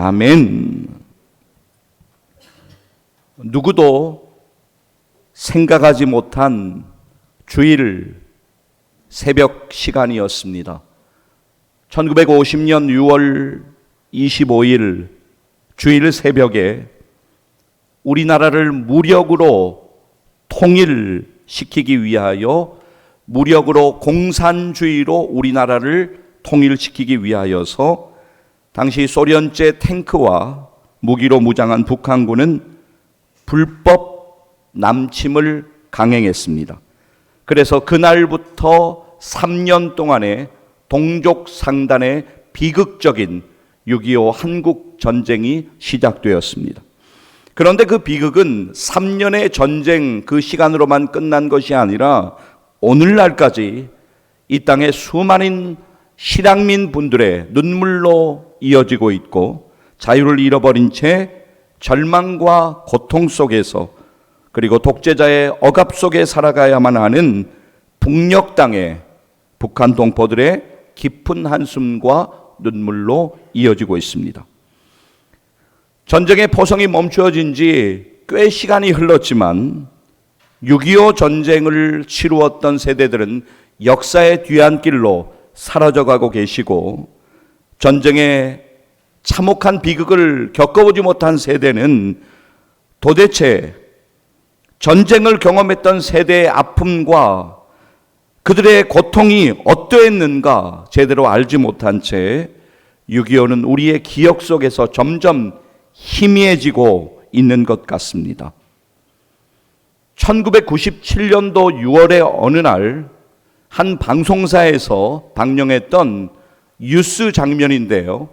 아멘. 누구도 생각하지 못한 주일 새벽 시간이었습니다. 1950년 6월 25일 주일 새벽에 우리나라를 무력으로 통일시키기 위하여 무력으로 공산주의로 우리나라를 통일시키기 위하여서 당시 소련제 탱크와 무기로 무장한 북한군은 불법 남침을 강행했습니다. 그래서 그날부터 3년 동안의 동족 상단의 비극적인 6.25 한국 전쟁이 시작되었습니다. 그런데 그 비극은 3년의 전쟁 그 시간으로만 끝난 것이 아니라 오늘날까지 이 땅의 수많은 실향민 분들의 눈물로 이어지고 있고 자유를 잃어버린 채 절망과 고통 속에서 그리고 독재자의 억압 속에 살아가야만 하는 북녘 땅의 북한 동포들의 깊은 한숨과 눈물로 이어지고 있습니다. 전쟁의 포성이 멈추어진 지 꽤 시간이 흘렀지만 6.25 전쟁을 치루었던 세대들은 역사의 뒤안길로 사라져가고 계시고 전쟁의 참혹한 비극을 겪어보지 못한 세대는 도대체 전쟁을 경험했던 세대의 아픔과 그들의 고통이 어떠했는가 제대로 알지 못한 채 6.25는 우리의 기억 속에서 점점 희미해지고 있는 것 같습니다. 1997년도 6월의 어느 날 한 방송사에서 방영했던 뉴스 장면인데요.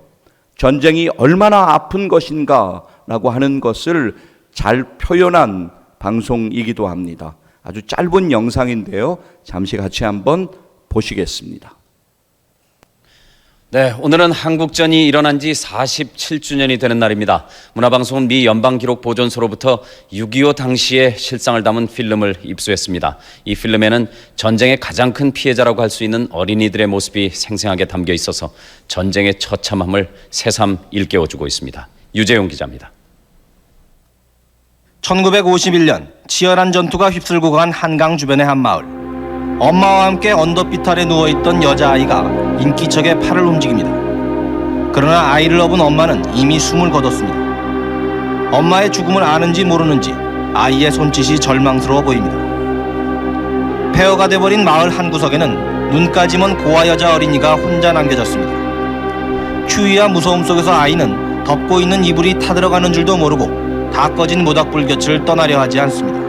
전쟁이 얼마나 아픈 것인가라고 하는 것을 잘 표현한 방송이기도 합니다. 아주 짧은 영상인데요. 잠시 같이 한번 보시겠습니다. 네, 오늘은 한국전이 일어난 지 47주년이 되는 날입니다. 문화방송은 미 연방기록보존소로부터 6.25 당시의 실상을 담은 필름을 입수했습니다. 이 필름에는 전쟁의 가장 큰 피해자라고 할 수 있는 어린이들의 모습이 생생하게 담겨 있어서 전쟁의 처참함을 새삼 일깨워주고 있습니다. 유재용 기자입니다. 1951년 치열한 전투가 휩쓸고 간 한강 주변의 한 마을. 엄마와 함께 언더빛 아래 누워 있던 여자아이가 인기척에 팔을 움직입니다. 그러나 아이를 업은 엄마는 이미 숨을 거뒀습니다. 엄마의 죽음을 아는지 모르는지 아이의 손짓이 절망스러워 보입니다. 폐허가 돼버린 마을 한 구석에는 눈까지 먼 고아 여자 어린이가 혼자 남겨졌습니다. 추위와 무서움 속에서 아이는 덮고 있는 이불이 타들어가는 줄도 모르고 다 꺼진 모닥불 곁을 떠나려 하지 않습니다.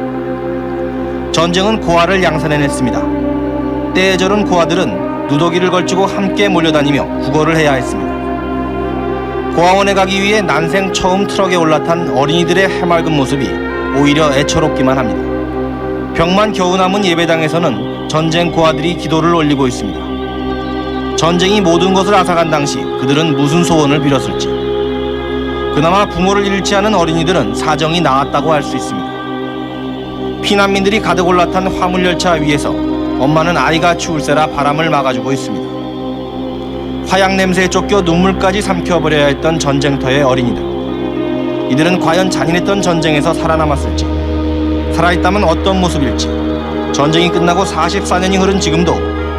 전쟁은 고아를 양산해냈습니다. 때에 저른 고아들은 누더기를 걸치고 함께 몰려다니며 구걸을 해야 했습니다. 고아원에 가기 위해 난생 처음 트럭에 올라탄 어린이들의 해맑은 모습이 오히려 애처롭기만 합니다. 병만 겨우 남은 예배당에서는 전쟁 고아들이 기도를 올리고 있습니다. 전쟁이 모든 것을 앗아간 당시 그들은 무슨 소원을 빌었을지. 그나마 부모를 잃지 않은 어린이들은 사정이 나았다고 할 수 있습니다. 피난민들이 가득 올라탄 화물열차 위에서 엄마는 아이가 추울세라 바람을 막아주고 있습니다. 화약 냄새에 쫓겨 눈물까지 삼켜버려야 했던 전쟁터의 어린이들. 이들은 과연 잔인했던 전쟁에서 살아남았을지, 살아있다면 어떤 모습일지, 전쟁이 끝나고 44년이 흐른 지금도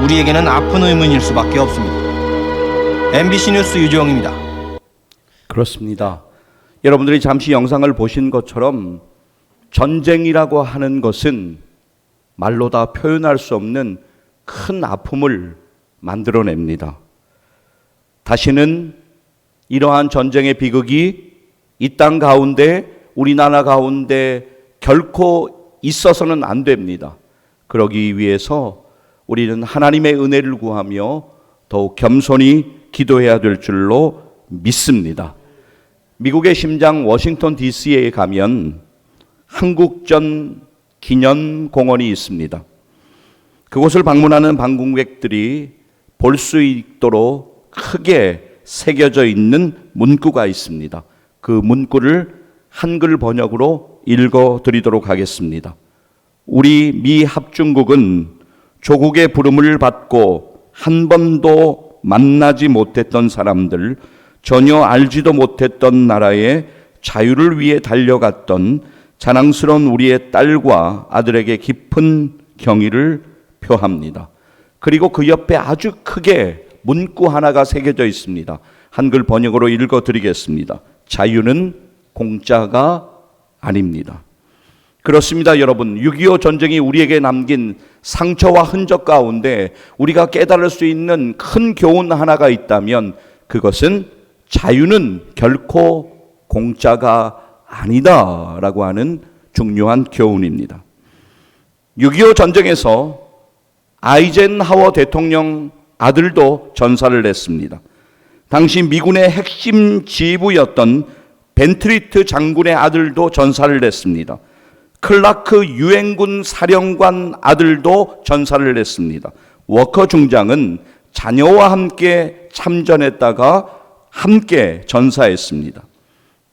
우리에게는 아픈 의문일 수밖에 없습니다. MBC 뉴스 유지영입니다. 그렇습니다. 여러분들이 잠시 영상을 보신 것처럼 전쟁이라고 하는 것은 말로 다 표현할 수 없는 큰 아픔을 만들어냅니다. 다시는 이러한 전쟁의 비극이 이 땅 가운데 우리나라 가운데 결코 있어서는 안 됩니다. 그러기 위해서 우리는 하나님의 은혜를 구하며 더욱 겸손히 기도해야 될 줄로 믿습니다. 미국의 심장 워싱턴 DC에 가면 한국전 기념공원이 있습니다. 그곳을 방문하는 방문객들이 볼 수 있도록 크게 새겨져 있는 문구가 있습니다. 그 문구를 한글 번역으로 읽어 드리도록 하겠습니다. 우리 미 합중국은 조국의 부름을 받고 한 번도 만나지 못했던 사람들, 전혀 알지도 못했던 나라의 자유를 위해 달려갔던 자랑스러운 우리의 딸과 아들에게 깊은 경의를 표합니다. 그리고 그 옆에 아주 크게 문구 하나가 새겨져 있습니다. 한글 번역으로 읽어 드리겠습니다. 자유는 공짜가 아닙니다. 그렇습니다, 여러분. 6.25 전쟁이 우리에게 남긴 상처와 흔적 가운데 우리가 깨달을 수 있는 큰 교훈 하나가 있다면 그것은 자유는 결코 공짜가 아니다라고 하는 중요한 교훈입니다. 6.25 전쟁에서 아이젠하워 대통령 아들도 전사를 냈습니다. 당시 미군의 핵심 지휘부였던 벤트리트 장군의 아들도 전사를 냈습니다. 클라크 유엔군 사령관 아들도 전사를 냈습니다. 워커 중장은 자녀와 함께 참전했다가 함께 전사했습니다.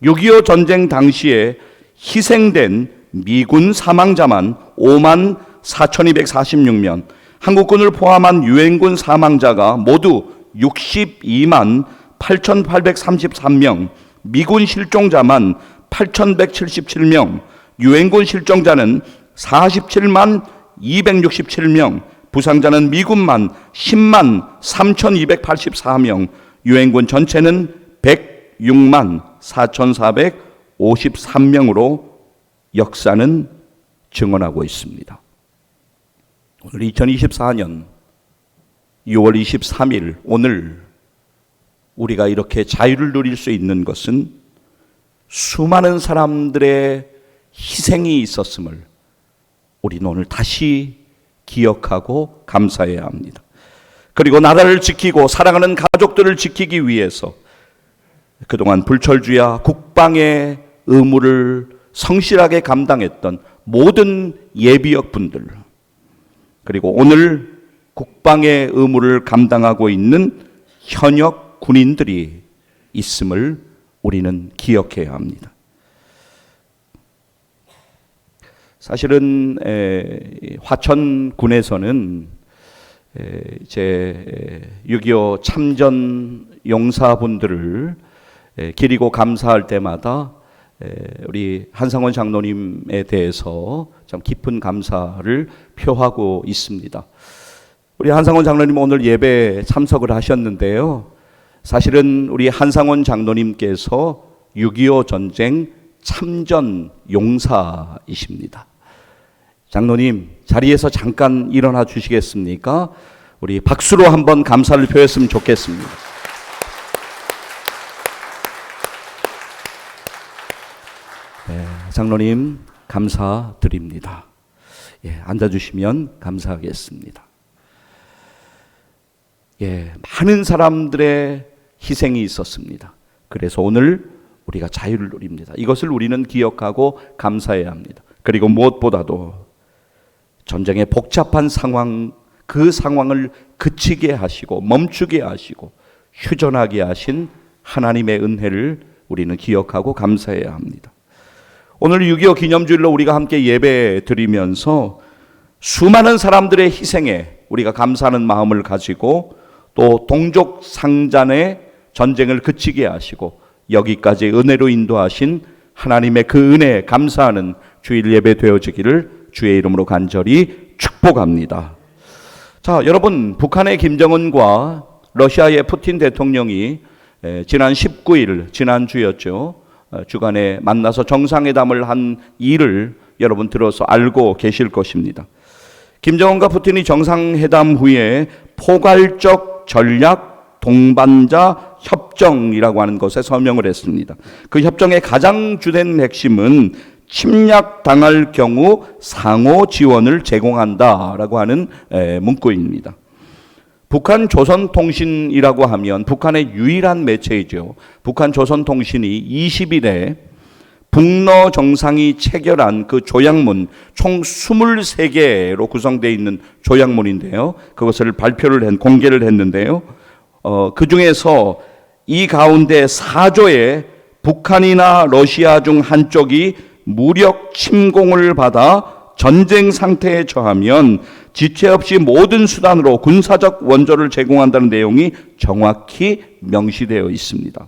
6.25 전쟁 당시에 희생된 미군 사망자만 5만 4,246명, 한국군을 포함한 유엔군 사망자가 모두 62만 8,833명, 미군 실종자만 8,177명, 유엔군 실종자는 47만 267명, 부상자는 미군만 10만 3,284명, 유엔군 전체는 106만 4,453명으로 역사는 증언하고 있습니다. 오늘 2024년 6월 23일 오늘 우리가 이렇게 자유를 누릴 수 있는 것은 수많은 사람들의 희생이 있었음을 우리는 오늘 다시 기억하고 감사해야 합니다. 그리고 나라를 지키고 사랑하는 가족들을 지키기 위해서 그동안 불철주야 국방의 의무를 성실하게 감당했던 모든 예비역 분들 그리고 오늘 국방의 의무를 감당하고 있는 현역 군인들이 있음을 우리는 기억해야 합니다. 사실은 에, 화천군에서는 에, 이제 6.25 참전 용사분들을 에, 기리고 감사할 때마다 에, 우리 한상원 장로님에 대해서 참 깊은 감사를 표하고 있습니다. 우리 한상원 장로님 오늘 예배 참석을 하셨는데요. 사실은 우리 한상원 장로님께서 6.25 전쟁 참전 용사이십니다. 장로님 자리에서 잠깐 일어나 주시겠습니까? 우리 박수로 한번 감사를 표했으면 좋겠습니다. 네, 장로님 감사드립니다. 예, 앉아주시면 감사하겠습니다. 예, 많은 사람들의 희생이 있었습니다. 그래서 오늘 우리가 자유를 누립니다. 이것을 우리는 기억하고 감사해야 합니다. 그리고 무엇보다도 전쟁의 복잡한 상황, 그 상황을 그치게 하시고 멈추게 하시고 휴전하게 하신 하나님의 은혜를 우리는 기억하고 감사해야 합니다. 오늘 6.25 기념주일로 우리가 함께 예배 드리면서 수많은 사람들의 희생에 우리가 감사하는 마음을 가지고 또 동족 상잔의 전쟁을 그치게 하시고 여기까지 은혜로 인도하신 하나님의 그 은혜에 감사하는 주일 예배 되어지기를 주의 이름으로 간절히 축복합니다. 자, 여러분 북한의 김정은과 러시아의 푸틴 대통령이 에, 지난 19일 지난주였죠. 어, 주간에 만나서 정상회담을 한 일을 여러분 들어서 알고 계실 것입니다. 김정은과 푸틴이 정상회담 후에 포괄적 전략 동반자 협정이라고 하는 것에 서명을 했습니다. 그 협정의 가장 주된 핵심은 침략 당할 경우 상호 지원을 제공한다라고 하는 에, 문구입니다. 북한 조선통신이라고 하면 북한의 유일한 매체이죠. 북한 조선통신이 20일에 북러 정상이 체결한 그 조약문 총 23개로 구성되어 있는 조약문인데요. 그것을 발표를 한 공개를 했는데요. 어, 그 중에서 이 가운데 4조에 북한이나 러시아 중 한쪽이 무력 침공을 받아 전쟁 상태에 처하면 지체 없이 모든 수단으로 군사적 원조를 제공한다는 내용이 정확히 명시되어 있습니다.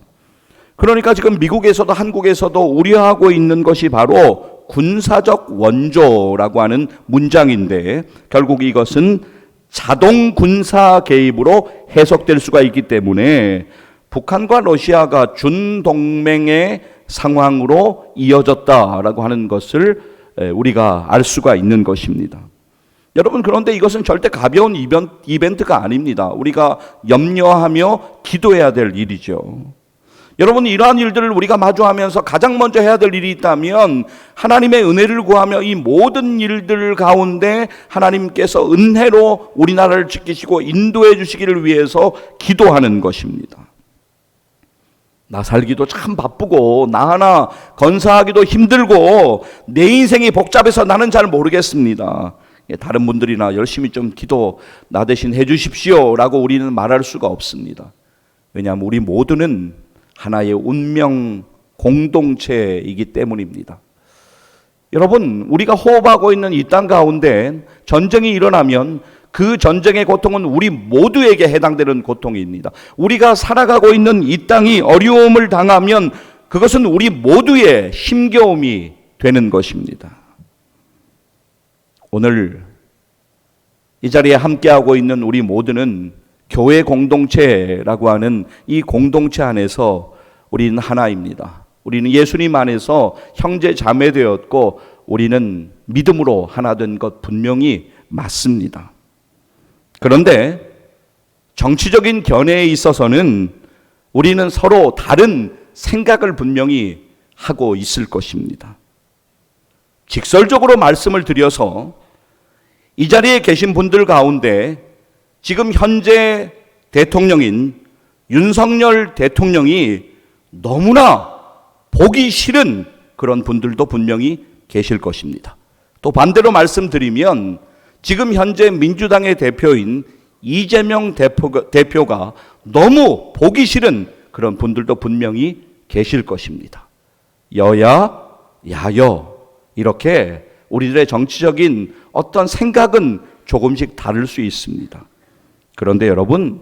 그러니까 지금 미국에서도 한국에서도 우려하고 있는 것이 바로 군사적 원조라고 하는 문장인데 결국 이것은 자동 군사 개입으로 해석될 수가 있기 때문에 북한과 러시아가 준동맹의 상황으로 이어졌다라고 하는 것을 에, 우리가 알 수가 있는 것입니다. 여러분 그런데 이것은 절대 가벼운 이벤- 이벤트가 아닙니다. 우리가 염려하며 기도해야 될 일이죠. 여러분 이러한 일들을 우리가 마주하면서 가장 먼저 해야 될 일이 있다면 하나님의 은혜를 구하며 이 모든 일들 가운데 하나님께서 은혜로 우리나라를 지키시고 인도해 주시기를 위해서 기도하는 것입니다. 나 살기도 참 바쁘고 나 하나 건사하기도 힘들고 내 인생이 복잡해서 나는 잘 모르겠습니다. 예, 다른 분들이나 열심히 좀 기도 나 대신 해 주십시오라고 우리는 말할 수가 없습니다. 왜냐하면 우리 모두는 하나의 운명 공동체이기 때문입니다. 여러분, 우리가 호흡하고 있는 이 땅 가운데 전쟁이 일어나면 그 전쟁의 고통은 우리 모두에게 해당되는 고통입니다. 우리가 살아가고 있는 이 땅이 어려움을 당하면 그것은 우리 모두의 힘겨움이 되는 것입니다. 오늘 이 자리에 함께하고 있는 우리 모두는 교회 공동체라고 하는 이 공동체 안에서 우리는 하나입니다. 우리는 예수님 안에서 형제 자매 되었고 우리는 믿음으로 하나 된 것 분명히 맞습니다. 그런데 정치적인 견해에 있어서는 우리는 서로 다른 생각을 분명히 하고 있을 것입니다. 직설적으로 말씀을 드려서 이 자리에 계신 분들 가운데 지금 현재 대통령인 윤석열 대통령이 너무나 보기 싫은 그런 분들도 분명히 계실 것입니다. 또 반대로 말씀드리면 지금 현재 민주당의 대표인 이재명 대표가, 너무 보기 싫은 그런 분들도 분명히 계실 것입니다. 여야, 야여, 이렇게 우리들의 정치적인 어떤 생각은 조금씩 다를 수 있습니다. 그런데 여러분,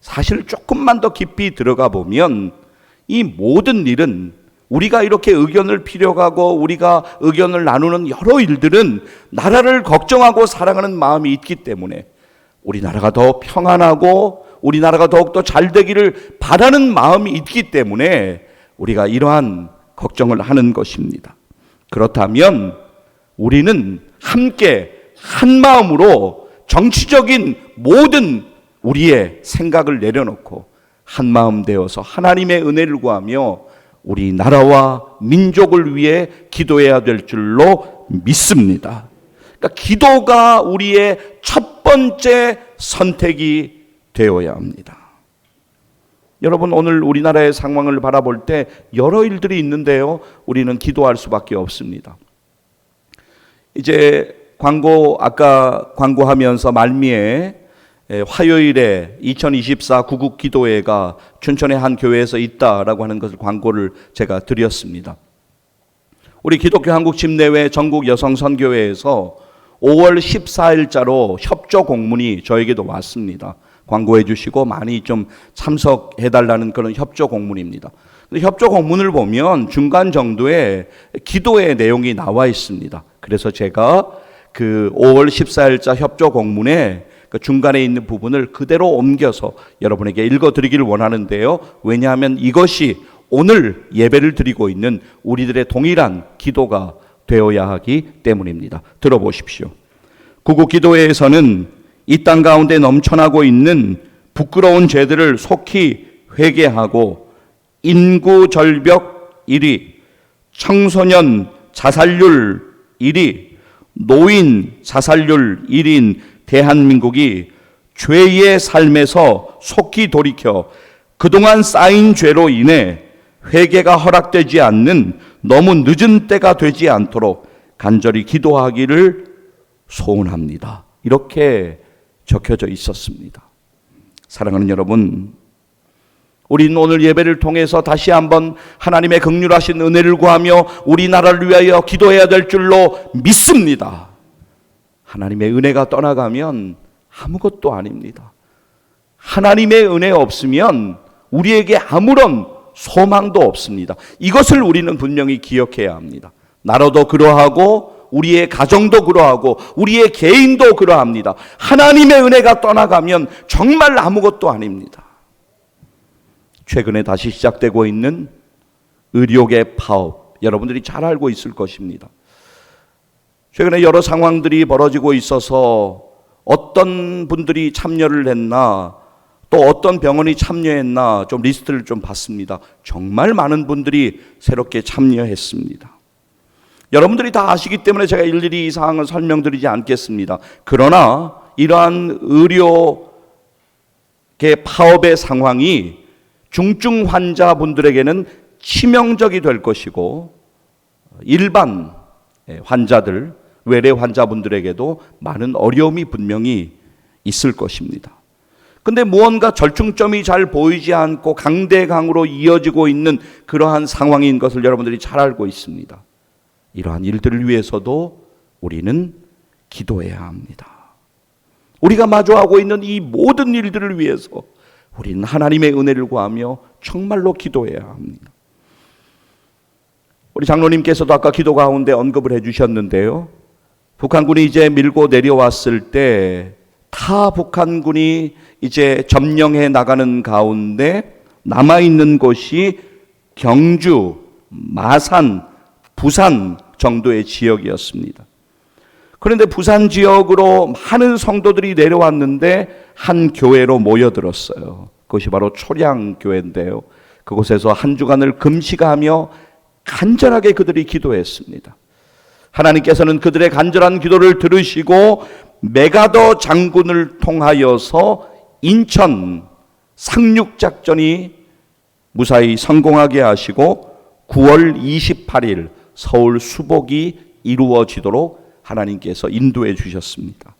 사실 조금만 더 깊이 들어가 보면 이 모든 일은 우리가 이렇게 의견을 필요하고 우리가 의견을 나누는 여러 일들은 나라를 걱정하고 사랑하는 마음이 있기 때문에 우리나라가 더 평안하고 우리나라가 더욱더 잘 되기를 바라는 마음이 있기 때문에 우리가 이러한 걱정을 하는 것입니다. 그렇다면 우리는 함께 한 마음으로 정치적인 모든 우리의 생각을 내려놓고 한 마음 되어서 하나님의 은혜를 구하며 우리 나라와 민족을 위해 기도해야 될 줄로 믿습니다. 그러니까 기도가 우리의 첫 번째 선택이 되어야 합니다. 여러분 오늘 우리나라의 상황을 바라볼 때 여러 일들이 있는데요. 우리는 기도할 수밖에 없습니다. 이제 광고 아까 광고하면서 말미에 에, 화요일에 2024 구국 기도회가 춘천의 한 교회에서 있다라고 하는 것을 광고를 제가 드렸습니다. 우리 기독교 한국 침례회 전국 여성 선교회에서 5월 14일자로 협조 공문이 저에게도 왔습니다. 광고해 주시고 많이 좀 참석해 달라는 그런 협조 공문입니다. 협조 공문을 보면 중간 정도에 기도의 내용이 나와 있습니다. 그래서 제가 그 5월 14일자 협조 공문에 그 중간에 있는 부분을 그대로 옮겨서 여러분에게 읽어 드리기를 원하는데요. 왜냐하면 이것이 오늘 예배를 드리고 있는 우리들의 동일한 기도가 되어야 하기 때문입니다. 들어보십시오. 구국 기도회에서는 이 땅 가운데 넘쳐나고 있는 부끄러운 죄들을 속히 회개하고 인구 절벽 1위, 청소년 자살률 1위, 노인 자살률 1위인 대한민국이 죄의 삶에서 속히 돌이켜 그동안 쌓인 죄로 인해 회개가 허락되지 않는 너무 늦은 때가 되지 않도록 간절히 기도하기를 소원합니다. 이렇게 적혀져 있었습니다. 사랑하는 여러분, 우리는 오늘 예배를 통해서 다시 한번 하나님의 극률하신 은혜를 구하며 우리나라를 위하여 기도해야 될 줄로 믿습니다. 하나님의 은혜가 떠나가면 아무것도 아닙니다. 하나님의 은혜 없으면 우리에게 아무런 소망도 없습니다. 이것을 우리는 분명히 기억해야 합니다. 나라도 그러하고 우리의 가정도 그러하고 우리의 개인도 그러합니다. 하나님의 은혜가 떠나가면 정말 아무것도 아닙니다. 최근에 다시 시작되고 있는 의료계 파업 여러분들이 잘 알고 있을 것입니다. 최근에 여러 상황들이 벌어지고 있어서 어떤 분들이 참여를 했나 또 어떤 병원이 참여했나 좀 리스트를 좀 봤습니다. 정말 많은 분들이 새롭게 참여했습니다. 여러분들이 다 아시기 때문에 제가 일일이 이 사항을 설명드리지 않겠습니다. 그러나 이러한 의료계 파업의 상황이 중증 환자분들에게는 치명적이 될 것이고 일반 환자들, 외래 환자분들에게도 많은 어려움이 분명히 있을 것입니다. 근데 무언가 절충점이 잘 보이지 않고 강대강으로 이어지고 있는 그러한 상황인 것을 여러분들이 잘 알고 있습니다. 이러한 일들을 위해서도 우리는 기도해야 합니다. 우리가 마주하고 있는 이 모든 일들을 위해서 우리는 하나님의 은혜를 구하며 정말로 기도해야 합니다. 우리 장로님께서도 아까 기도 가운데 언급을 해 주셨는데요. 북한군이 이제 밀고 내려왔을 때 타 북한군이 이제 점령해 나가는 가운데 남아 있는 곳이 경주, 마산, 부산 정도의 지역이었습니다. 그런데 부산 지역으로 많은 성도들이 내려왔는데 한 교회로 모여들었어요. 그것이 바로 초량교회인데요. 그곳에서 한 주간을 금식하며 간절하게 그들이 기도했습니다. 하나님께서는 그들의 간절한 기도를 들으시고 메가더 장군을 통하여서 인천 상륙 작전이 무사히 성공하게 하시고 9월 28일 서울 수복이 이루어지도록 하나님께서 인도해 주셨습니다.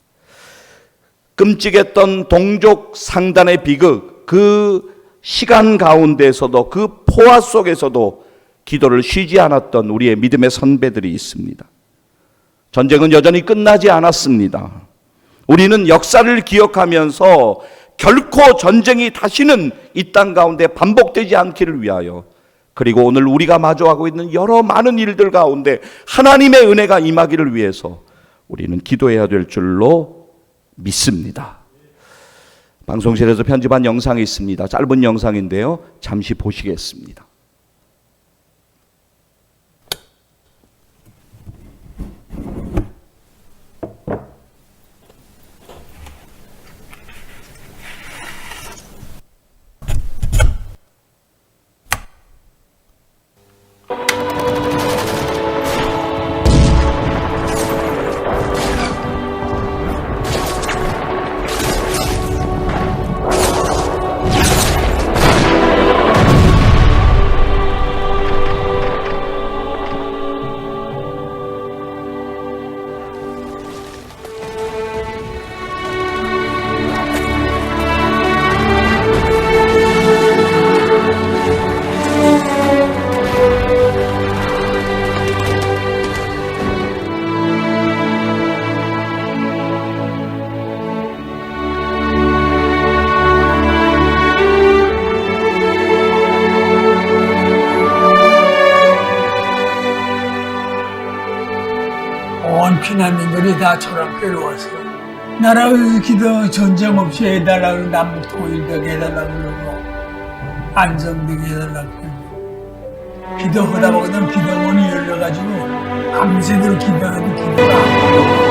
끔찍했던 동족 상단의 비극 그 시간 가운데서도 그 포화 속에서도 기도를 쉬지 않았던 우리의 믿음의 선배들이 있습니다. 전쟁은 여전히 끝나지 않았습니다. 우리는 역사를 기억하면서 결코 전쟁이 다시는 이 땅 가운데 반복되지 않기를 위하여 그리고 오늘 우리가 마주하고 있는 여러 많은 일들 가운데 하나님의 은혜가 임하기를 위해서 우리는 기도해야 될 줄로 믿습니다. 방송실에서 편집한 영상이 있습니다. 짧은 영상인데요. 잠시 보시겠습니다. 피난민들이 다 저렇게로 와서 나라의 기도 전쟁 없이 해달라고 남 통일되게 해달라고 그러고 안정되게 해달라고 그러고 기도하다 보면 기도문이 열려가지고 밤새도록 기도해도 기도가 안 돼요.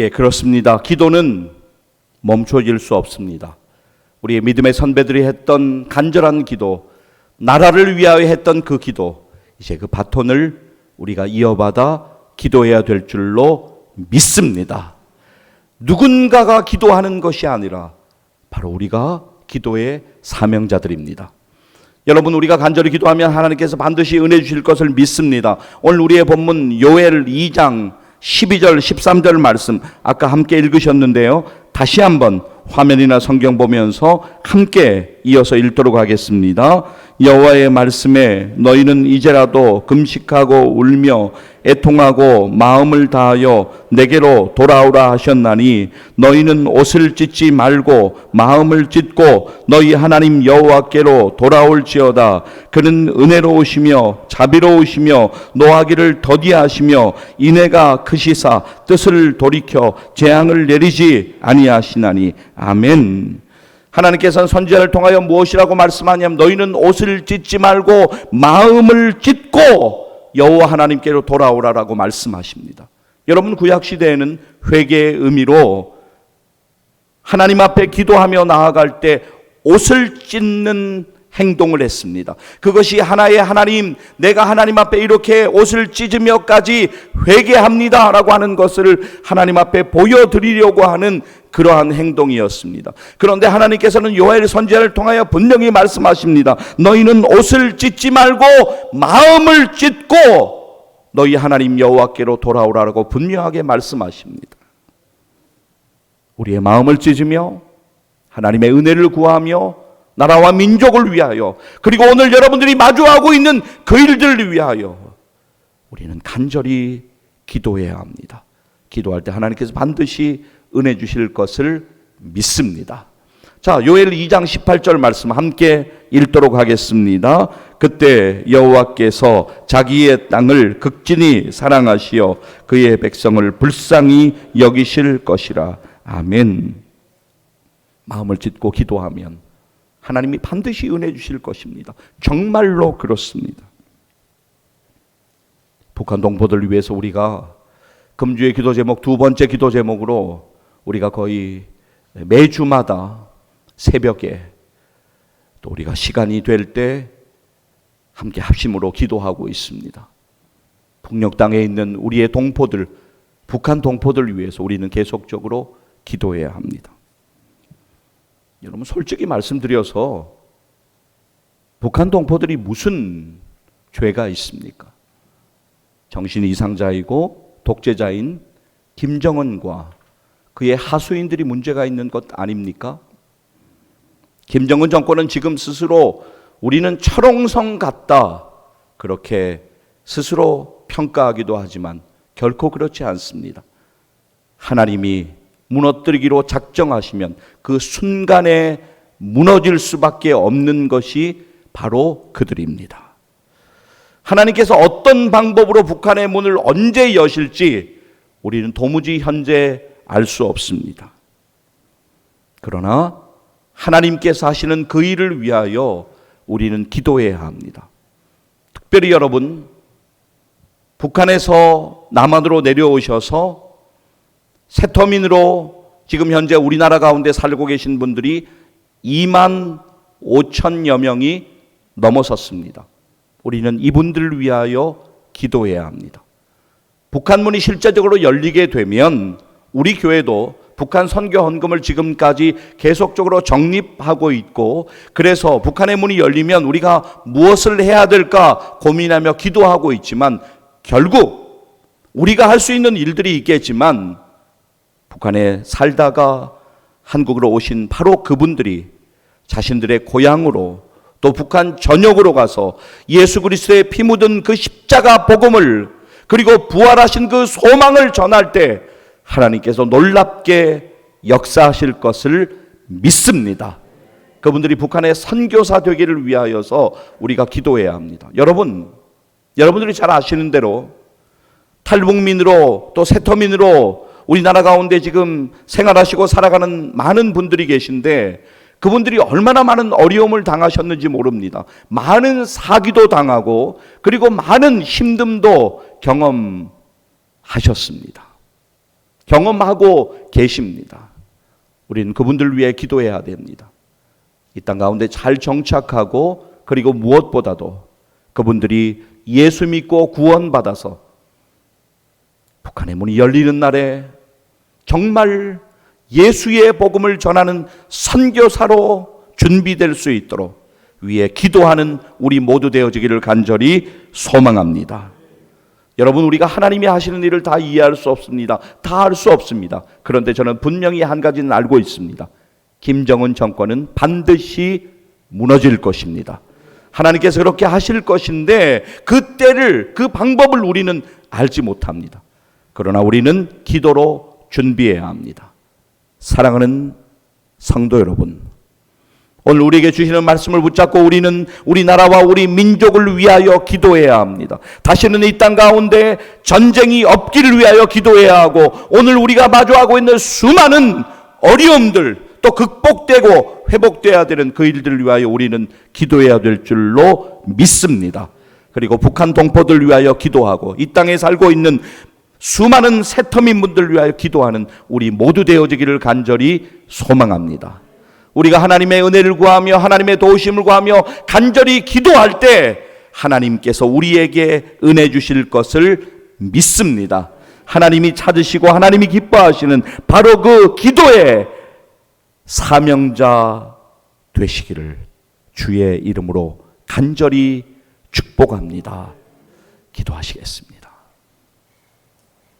예, 그렇습니다. 기도는 멈춰질 수 없습니다. 우리의 믿음의 선배들이 했던 간절한 기도, 나라를 위하여 했던 그 기도, 이제 그 바톤을 우리가 이어받아 기도해야 될 줄로 믿습니다. 누군가가 기도하는 것이 아니라 바로 우리가 기도의 사명자들입니다. 여러분 우리가 간절히 기도하면 하나님께서 반드시 은혜 주실 것을 믿습니다. 오늘 우리의 본문 요엘 2장 12절, 13절 말씀 아까 함께 읽으셨는데요. 다시 한번 화면이나 성경 보면서 함께 이어서 읽도록 하겠습니다. 여호와의 말씀에 너희는 이제라도 금식하고 울며 애통하고 마음을 다하여 내게로 돌아오라 하셨나니 너희는 옷을 찢지 말고 마음을 찢고 너희 하나님 여호와께로 돌아올지어다 그는 은혜로우시며 자비로우시며 노하기를 더디하시며 인애가 크시사 뜻을 돌이켜 재앙을 내리지 아니하시나니 아멘. 하나님께서는 선지자를 통하여 무엇이라고 말씀하냐면 너희는 옷을 찢지 말고 마음을 찢고 여호와 하나님께로 돌아오라라고 말씀하십니다. 여러분 구약 시대에는 회개의 의미로 하나님 앞에 기도하며 나아갈 때 옷을 찢는 행동을 했습니다. 그것이 하나의 하나님, 내가 하나님 앞에 이렇게 옷을 찢으며까지 회개합니다 라고 하는 것을 하나님 앞에 보여드리려고 하는 그러한 행동이었습니다. 그런데 하나님께서는 요엘 선지자를 통하여 분명히 말씀하십니다. 너희는 옷을 찢지 말고 마음을 찢고 너희 하나님 여호와께로 돌아오라라고 분명하게 말씀하십니다. 우리의 마음을 찢으며 하나님의 은혜를 구하며 나라와 민족을 위하여 그리고 오늘 여러분들이 마주하고 있는 그 일들을 위하여 우리는 간절히 기도해야 합니다. 기도할 때 하나님께서 반드시 은혜 주실 것을 믿습니다. 자, 요엘 2장 18절 말씀 함께 읽도록 하겠습니다. 그때 여호와께서 자기의 땅을 극진히 사랑하시어 그의 백성을 불쌍히 여기실 것이라. 아멘. 마음을 찢고 기도하면 하나님이 반드시 은혜 주실 것입니다. 정말로 그렇습니다. 북한 동포들을 위해서 우리가 금주의 기도 제목 두 번째 기도 제목으로 우리가 거의 매주마다 새벽에 또 우리가 시간이 될 때 함께 합심으로 기도하고 있습니다. 북녘 땅에 있는 우리의 동포들, 북한 동포들 위해서 우리는 계속적으로 기도해야 합니다. 여러분 솔직히 말씀드려서 북한 동포들이 무슨 죄가 있습니까? 정신 이상자이고 독재자인 김정은과 그의 하수인들이 문제가 있는 것 아닙니까? 김정은 정권은 지금 스스로 우리는 철옹성 같다. 그렇게 스스로 평가하기도 하지만 결코 그렇지 않습니다. 하나님이 무너뜨리기로 작정하시면 그 순간에 무너질 수밖에 없는 것이 바로 그들입니다. 하나님께서 어떤 방법으로 북한의 문을 언제 여실지 우리는 도무지 현재 알 수 없습니다. 그러나 하나님께서 하시는 그 일을 위하여 우리는 기도해야 합니다. 특별히 여러분, 북한에서 남한으로 내려오셔서 세터민으로 지금 현재 우리나라 가운데 살고 계신 분들이 2만 5천여 명이 넘어섰습니다. 우리는 이분들을 위하여 기도해야 합니다. 북한 문이 실제적으로 열리게 되면 우리 교회도 북한 선교 헌금을 지금까지 계속적으로 적립하고 있고 그래서 북한의 문이 열리면 우리가 무엇을 해야 될까 고민하며 기도하고 있지만 결국 우리가 할 수 있는 일들이 있겠지만 북한에 살다가 한국으로 오신 바로 그분들이 자신들의 고향으로 또 북한 전역으로 가서 예수 그리스도의 피 묻은 그 십자가 복음을 그리고 부활하신 그 소망을 전할 때 하나님께서 놀랍게 역사하실 것을 믿습니다. 그분들이 북한의 선교사 되기를 위하여서 우리가 기도해야 합니다. 여러분, 여러분들이 잘 아시는 대로 탈북민으로 또 세터민으로 우리나라 가운데 지금 생활하시고 살아가는 많은 분들이 계신데 그분들이 얼마나 많은 어려움을 당하셨는지 모릅니다. 많은 사기도 당하고 그리고 많은 힘듦도 경험하셨습니다. 경험하고 계십니다. 우리는 그분들 위해 기도해야 됩니다. 이 땅 가운데 잘 정착하고 그리고 무엇보다도 그분들이 예수 믿고 구원받아서 북한의 문이 열리는 날에 정말 예수의 복음을 전하는 선교사로 준비될 수 있도록 위에 기도하는 우리 모두 되어지기를 간절히 소망합니다. 여러분 우리가 하나님이 하시는 일을 다 이해할 수 없습니다. 다할수 없습니다. 그런데 저는 분명히 한 가지는 알고 있습니다. 김정은 정권은 반드시 무너질 것입니다. 하나님께서 그렇게 하실 것인데 그 때를 그 방법을 우리는 알지 못합니다. 그러나 우리는 기도로 준비해야 합니다. 사랑하는 성도 여러분, 오늘 우리에게 주시는 말씀을 붙잡고 우리는 우리나라와 우리 민족을 위하여 기도해야 합니다. 다시는 이 땅 가운데 전쟁이 없기를 위하여 기도해야 하고 오늘 우리가 마주하고 있는 수많은 어려움들 또 극복되고 회복돼야 되는 그 일들을 위하여 우리는 기도해야 될 줄로 믿습니다. 그리고 북한 동포들 위하여 기도하고 이 땅에 살고 있는 수많은 새터민분들 위하여 기도하는 우리 모두 되어지기를 간절히 소망합니다. 우리가 하나님의 은혜를 구하며 하나님의 도우심을 구하며 간절히 기도할 때 하나님께서 우리에게 은혜 주실 것을 믿습니다. 하나님이 찾으시고 하나님이 기뻐하시는 바로 그 기도의 사명자 되시기를 주의 이름으로 간절히 축복합니다. 기도하시겠습니다.